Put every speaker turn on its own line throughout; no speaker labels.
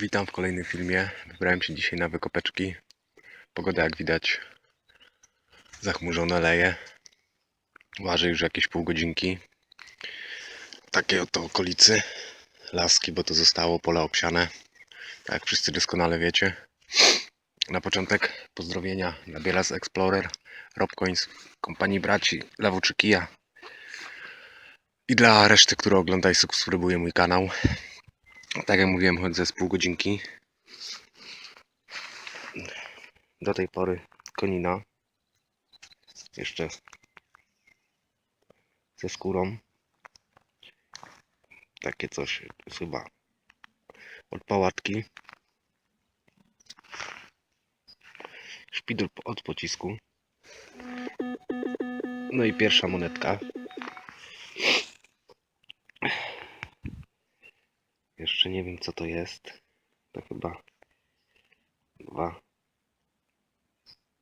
Witam w kolejnym filmie. Wybrałem się dzisiaj na wykopeczki. Pogoda jak widać zachmurzone leje. Waży już jakieś pół godzinki. Takie oto okolicy. Laski, bo to zostało pole obsiane. Tak jak wszyscy doskonale wiecie. Na początek pozdrowienia dla Bielas Explorer, Robcoins, kompanii braci Lawuczykija i dla reszty, które ogląda i subskrybuje mój kanał. Tak jak mówiłem, chodzę z pół godzinki. Do tej pory konina. Jeszcze ze skórą. Takie coś chyba od pałatki. Szpidel od pocisku. No i pierwsza monetka. Jeszcze nie wiem co to jest. To chyba dwa.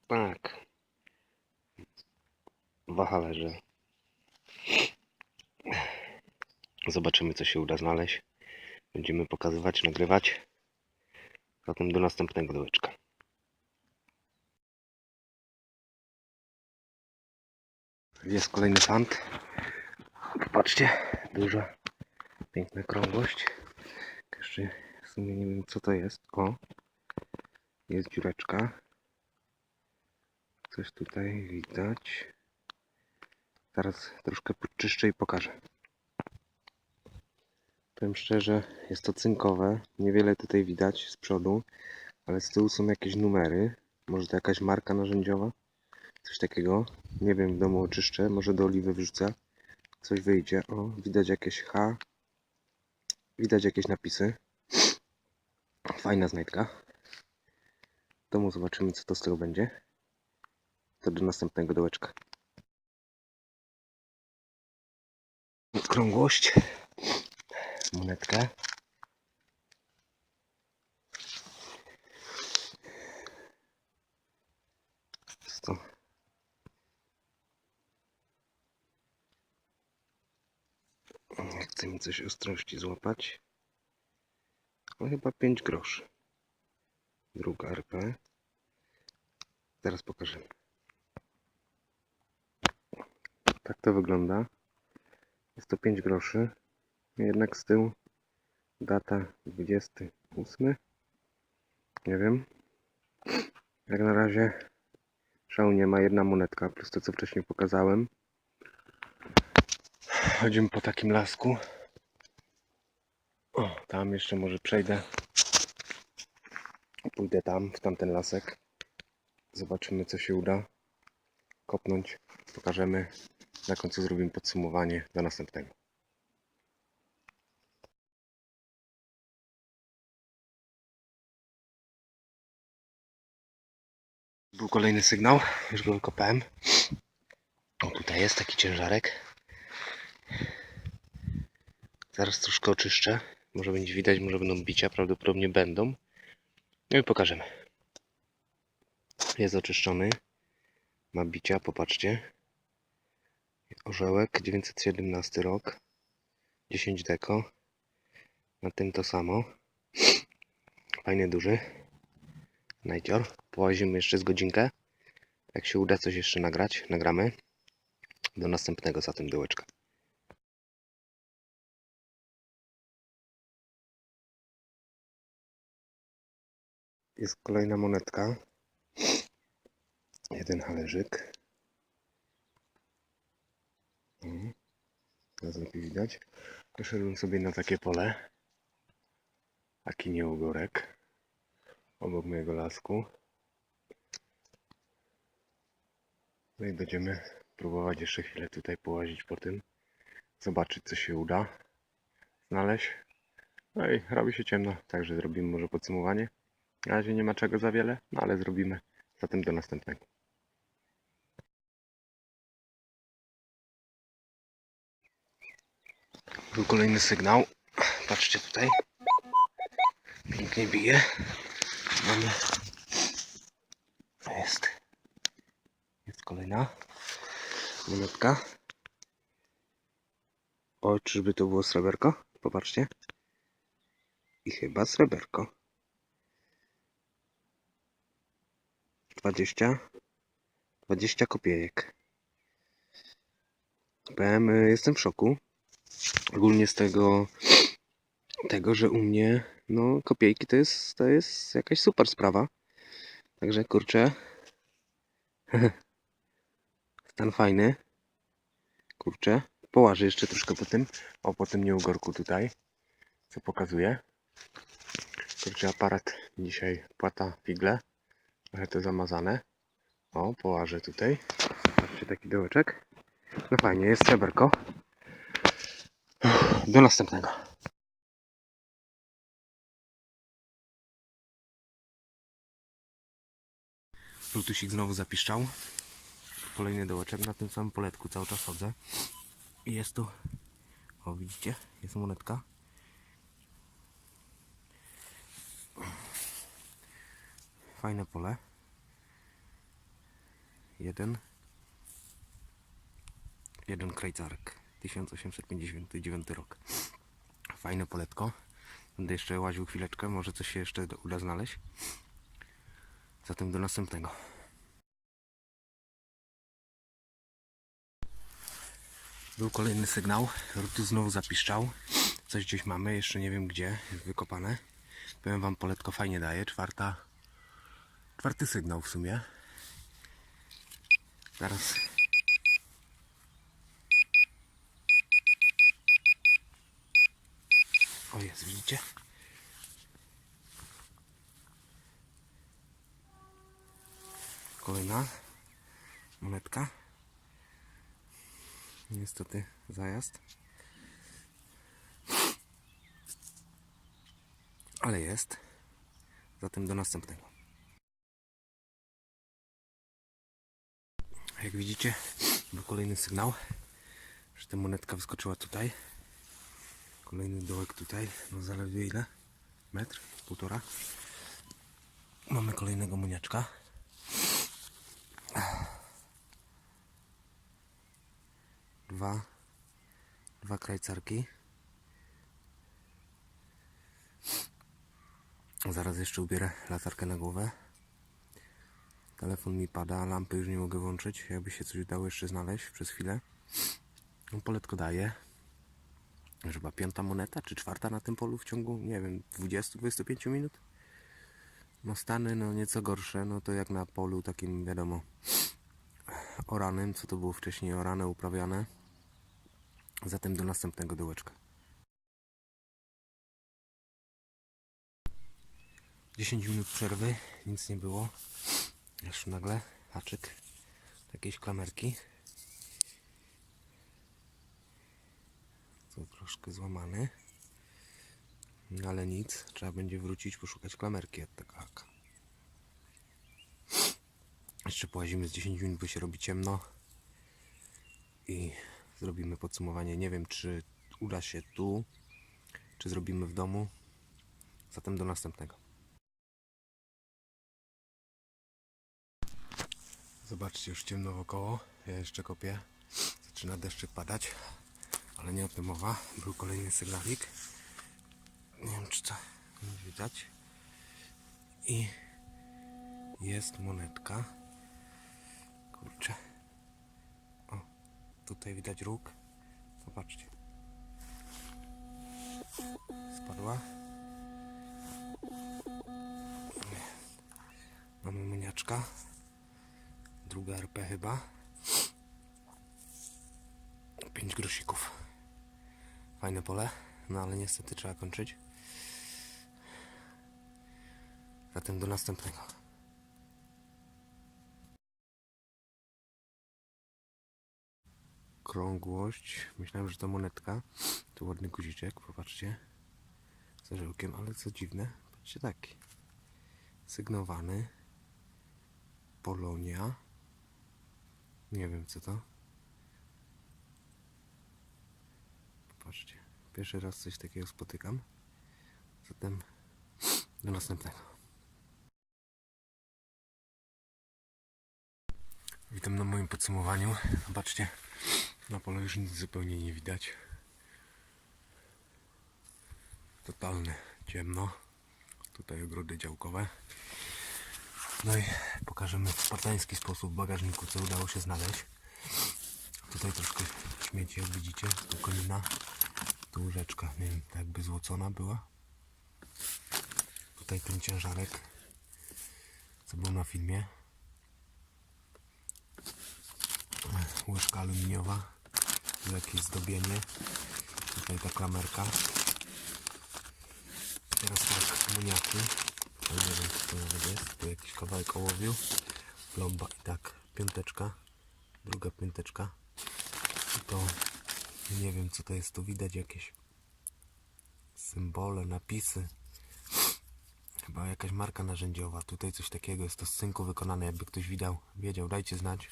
Tak. Dwa halerze. Zobaczymy co się uda znaleźć. Będziemy pokazywać, nagrywać. Zatem do następnego dołeczka. Jest kolejny fant. Popatrzcie, duża, piękna krągłość. Jeszcze w sumie nie wiem co to jest. O, jest dziureczka. Coś tutaj widać. Zaraz troszkę podczyszczę i pokażę. Powiem szczerze, jest to cynkowe. Niewiele tutaj widać z przodu, ale z tyłu są jakieś numery. Może to jakaś marka narzędziowa? Coś takiego. Nie wiem, w domu oczyszczę. Może do oliwy wrzucę. Coś wyjdzie. O, widać jakieś H. Widać jakieś napisy. Fajna znajdka. W domu zobaczymy, co to z tego będzie. To do następnego dołeczka. Krągłość. Monetkę. Chce mi coś ostrości złapać. No chyba 5 groszy. Druga RP. Zaraz pokażemy. Tak to wygląda. Jest to 5 groszy. Jednak z tyłu data 28. Nie wiem. Jak na razie szału nie ma. Jedna monetka plus to co wcześniej pokazałem. Chodzimy po takim lasku. O, tam jeszcze może przejdę. Pójdę tam, w tamten lasek. Zobaczymy, co się uda kopnąć. Pokażemy. Na końcu zrobimy podsumowanie do następnego. Był kolejny sygnał, już go wykopałem. O, tutaj jest taki ciężarek. Zaraz troszkę oczyszczę. Może będzie widać, może będą bicia, prawdopodobnie będą. No i pokażemy. Jest oczyszczony. Ma bicia, popatrzcie. Orzełek, 917 rok. 10 deko. Na tym to samo. Fajny, duży. Najcior. Połazimy jeszcze z godzinkę. Jak się uda coś jeszcze nagrać, nagramy. Do następnego za tym dołeczka. Jest kolejna monetka. Jeden halerzyk. Teraz lepiej widać. Poszedłem sobie na takie pole. Taki nieugorek. Obok mojego lasku. No i będziemy próbować jeszcze chwilę tutaj połazić po tym. Zobaczyć co się uda znaleźć. No i robi się ciemno, także zrobimy może podsumowanie. Na razie nie ma czego za wiele, no ale zrobimy zatem do następnego. Był kolejny sygnał. Patrzcie tutaj. Pięknie bije. Mamy. Jest. Jest kolejna monetka. O, czyżby to było sreberko? Popatrzcie. I chyba sreberko. 20, 20 kopiejek. Powiem, y, jestem w szoku. Ogólnie z tego, tego, że u mnie, no, kopiejki to jest, to jest jakaś super sprawa. Także kurczę. Stan fajny. Kurczę. Połażę jeszcze troszkę po tym. O, po tym nieugorku tutaj. Co pokazuje. Kurczę, aparat dzisiaj płata figle. Trochę to zamazane. O, połażę tutaj. Patrzcie, taki dołeczek. No fajnie, jest sreberko. Do następnego. Bluetoothik znowu zapiszczał. Kolejny dołeczek na tym samym poletku cały czas chodzę. I jest tu, o widzicie, jest monetka. Fajne pole. Jeden. Jeden krajcarek. 1859 rok. Fajne poletko. Będę jeszcze łaził chwileczkę, może coś się jeszcze uda znaleźć. Zatem do następnego. Był kolejny sygnał. Ruty znowu zapiszczał. Coś gdzieś mamy, jeszcze nie wiem gdzie. Wykopane. Powiem wam, poletko fajnie daje. Czwarta. Czwarty sygnał w sumie. Zaraz. O jest, widzicie? Kolejna monetka. Niestety zajazd. Ale jest. Zatem do następnego. Jak widzicie, był kolejny sygnał, że ta monetka wyskoczyła tutaj. Kolejny dołek tutaj, no zaledwie ile? Metr? Półtora? Mamy kolejnego muniaczka. Dwa. Dwa krajcarki. Zaraz jeszcze ubierę latarkę na głowę. Telefon mi pada, lampy już nie mogę włączyć. Jakby się coś udało jeszcze znaleźć przez chwilę. No, poletko daje. Chyba piąta moneta, czy czwarta na tym polu w ciągu, nie wiem, 20-25 minut. No stany, no nieco gorsze, no to jak na polu takim, wiadomo, oranym, co to było wcześniej orane, uprawiane. Zatem do następnego dołeczka. 10 minut przerwy, nic nie było. Aż nagle haczyk jakiejś klamerki. To troszkę złamany. No ale nic, trzeba będzie wrócić, poszukać klamerki od tego haka. Jeszcze połazimy z 10 minut, bo się robi ciemno. I zrobimy podsumowanie. Nie wiem, czy uda się tu, czy zrobimy w domu. Zatem do następnego. Zobaczcie, już ciemno wokoło. Ja jeszcze kopię. Zaczyna deszczyk padać, ale nie o tym mowa. Był kolejny sygnalik. Nie wiem, czy to widać. I jest monetka. Kurczę. O, tutaj widać róg. Zobaczcie. Spadła. Mamy muniaczka druga RP chyba. 5 grosików. Fajne pole, no ale niestety trzeba kończyć. Zatem do następnego. Krągłość. Myślałem, że to monetka. Tu ładny guziczek, popatrzcie. Z orzełkiem, ale co dziwne. Patrzcie taki. Sygnowany. Polonia. Nie wiem co to. Popatrzcie. Pierwszy raz coś takiego spotykam. Zatem do następnego. Witam na moim podsumowaniu. Zobaczcie, na polu już nic zupełnie nie widać. Totalne ciemno. Tutaj ogrody działkowe. No i pokażemy w spartański sposób w bagażniku, co udało się znaleźć. Tutaj troszkę śmieci, jak widzicie. Tu konina, tu łóżeczka, nie wiem, tak jakby złocona była. Tutaj ten ciężarek, co był na filmie. Łyżka aluminiowa, jakieś zdobienie. Tutaj ta klamerka. Teraz tak, amoniaku. Kawałek ołowiu. Plomba i tak, piąteczka. Druga piąteczka. I to nie wiem co to jest. Tu widać jakieś symbole, napisy. Chyba jakaś marka narzędziowa. Tutaj coś takiego jest to z cynku wykonane. Jakby ktoś widał, wiedział, dajcie znać.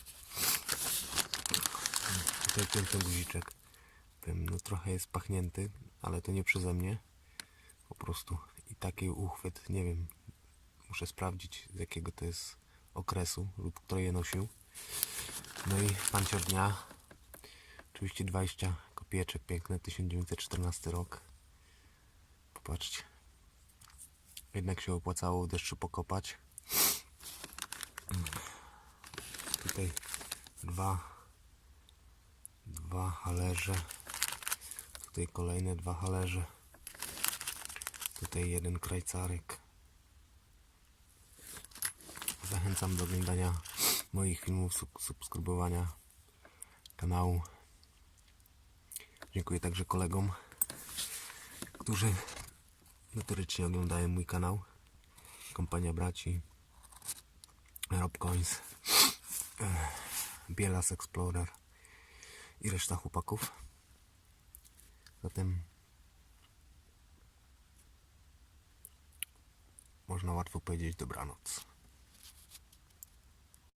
Tutaj piękny guziczek. Wiem, no trochę jest pachnięty, ale to nie przeze mnie. Po prostu i taki uchwyt, nie wiem, muszę sprawdzić z jakiego to jest okresu lub kto je nosił. No i pancior dnia, oczywiście 20 kopieczek piękne, 1914 rok. Popatrzcie. Jednak się opłacało w deszczu pokopać. Tutaj dwa dwa halerze. Tutaj kolejne dwa halerze. Tutaj jeden krajcarek. Zachęcam do oglądania moich filmów, sub- subskrybowania kanału. Dziękuję także kolegom, którzy notorycznie oglądają mój kanał. Kompania braci, Rob Coins, eh, Bielas Explorer i reszta chłopaków. Zatem można łatwo powiedzieć dobranoc.